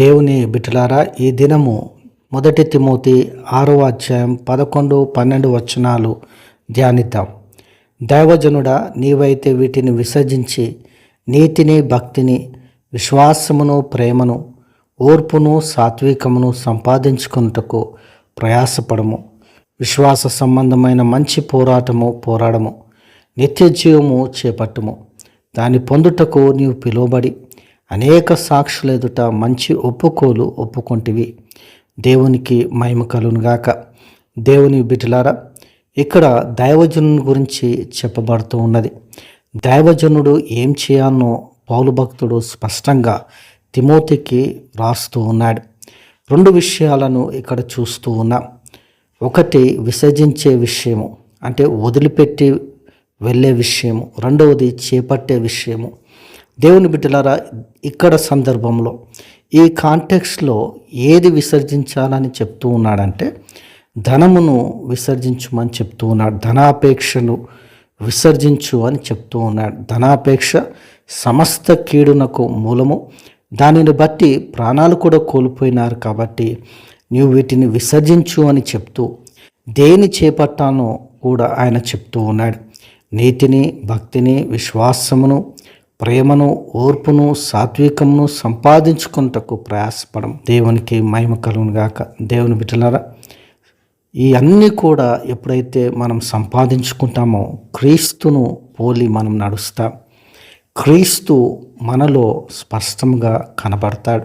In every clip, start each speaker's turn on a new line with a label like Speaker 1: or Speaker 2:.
Speaker 1: దేవుని బిటలారా ఈ దినము మొదటి తిమోతి ఆరవ అధ్యాయం పదకొండు పన్నెండు వచనాలు ధ్యానిద్దాం. దైవజనుడా నీవైతే వీటిని విసర్జించి నీతిని భక్తిని విశ్వాసమును ప్రేమను ఓర్పును సాత్వికమును సంపాదించుకున్నటకు ప్రయాసపడము. విశ్వాస సంబంధమైన మంచి పోరాటము పోరాడము. నిత్య జీవము చేపట్టుము. దాన్ని పొందుటకు నీవు పిలువబడి అనేక సాక్షుల ఎదుట మంచి ఒప్పుకోలు ఒప్పుకొంటివి. దేవునికి మహిమ కలునుగాక దేవుని బిడ్డలారా ఇక్కడ దైవజనుని గురించి చెప్పబడుతూ ఉన్నది. దైవజనుడు ఏం చేయాలనో పౌలు భక్తుడు స్పష్టంగా తిమోతికి రాస్తూ ఉన్నాడు. రెండు విషయాలను ఇక్కడ చూస్తూ ఉన్నాం. ఒకటి విసర్జించే విషయము అంటే వదిలిపెట్టి వెళ్ళే విషయము. రెండవది చేపట్టే విషయము. దేవుని బిడ్డలారా ఇక్కడ సందర్భంలో ఈ కాంటెక్స్లో ఏది విసర్జించాలని చెప్తూ ఉన్నాడంటే ధనమును విసర్జించమని చెప్తూ ఉన్నాడు ధనాపేక్షను విసర్జించు అని చెప్తూ ఉన్నాడు. ధనాపేక్ష సమస్త కీడునకు మూలము. దానిని బట్టి ప్రాణాలు కూడా కోల్పోయినారు కాబట్టి నీవు వీటిని విసర్జించు అని చెప్తూ దేని చేపట్టానో కూడా ఆయన చెప్తూ ఉన్నాడు. నీతిని భక్తిని విశ్వాసమును ప్రేమను ఓర్పును సాత్వికమును సంపాదించుకుంటకు ప్రయాసపడం దేవునికి మహిమ కలుగునుగాక దేవుని బిడ్డలారా ఈ అన్నీ కూడా ఎప్పుడైతే మనం సంపాదించుకుంటామో క్రీస్తును పోలి మనం నడుస్తాం. క్రీస్తు మనలో స్పష్టంగా కనబడతాడు.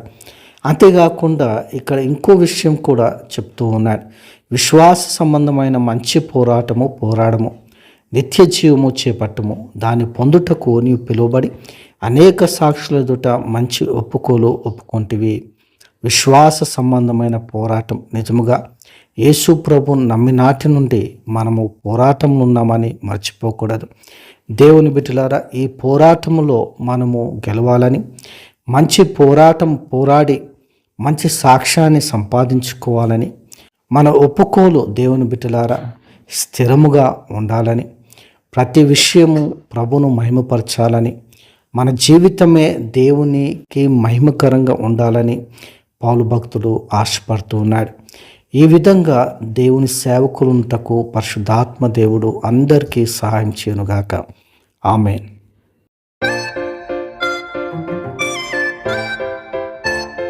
Speaker 1: అంతేకాకుండా ఇక్కడ ఇంకో విషయం కూడా చెప్తూ ఉన్నాడు. విశ్వాస సంబంధమైన మంచి పోరాటము పోరాడము. నిత్య జీవము చేపట్టము. దాన్ని పొందుటకు నీవు పిలువబడి అనేక సాక్షుల ఎదుట మంచి ఒప్పుకోలు ఒప్పుకొంటివి. విశ్వాస సంబంధమైన పోరాటం నిజముగా యేసు ప్రభు నమ్మినాటి నుండి మనము పోరాటంలో ఉన్నామని మర్చిపోకూడదు. దేవుని బిడ్డలారా ఈ పోరాటంలో మనము గెలవాలని మంచి పోరాటం పోరాడి మంచి సాక్ష్యాన్ని సంపాదించుకోవాలని మన ఒప్పుకోలు దేవుని బిడ్డలారా స్థిరముగా ఉండాలని ప్రతి విషయము ప్రభును మహిమపరచాలని మన జీవితమే దేవునికి మహిమకరంగా ఉండాలని పౌలు భక్తుడు ఆశపడుతూ ఉన్నాడు. ఈ విధంగా దేవుని సేవకులుంటకు పరిశుద్ధాత్మ దేవుడు అందరికీ సహాయం చేయనుగాక. ఆమెన్.